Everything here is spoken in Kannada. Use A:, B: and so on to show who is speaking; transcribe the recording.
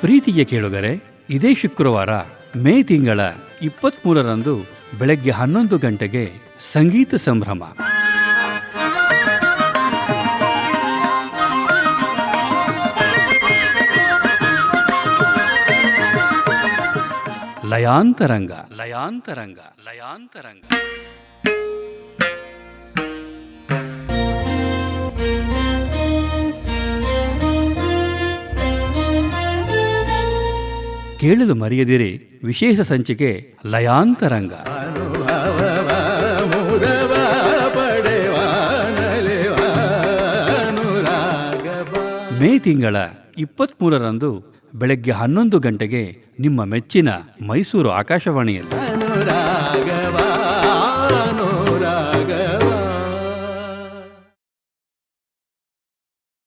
A: ಪ್ರೀತಿಯ ಕೇಳುಗರೆ ಇದೇ ಶುಕ್ರವಾರ ಮೇ ತಿಂಗಳ ಇಪ್ಪತ್ತ್ಮೂರರಂದು ಬೆಳಗ್ಗೆ ಹನ್ನೊಂದು ಗಂಟೆಗೆ ಸಂಗೀತ ಸಂಭ್ರಮ. ಲಯಾಂತರಂಗ. ಲಯಾಂತರಂಗ. ಲಯಾಂತರಂಗ. ಕೇಳಲು ಮರೆಯದಿರಿ ವಿಶೇಷ ಸಂಚಿಕೆ ಲಯಾಂತರಂಗ. ಮೇ ತಿಂಗಳ ಇಪ್ಪತ್ಮೂರರಂದು ಬೆಳಗ್ಗೆ ಹನ್ನೊಂದು ಗಂಟೆಗೆ ನಿಮ್ಮ ಮೆಚ್ಚಿನ ಮೈಸೂರು ಆಕಾಶವಾಣಿಯಲ್ಲಿ.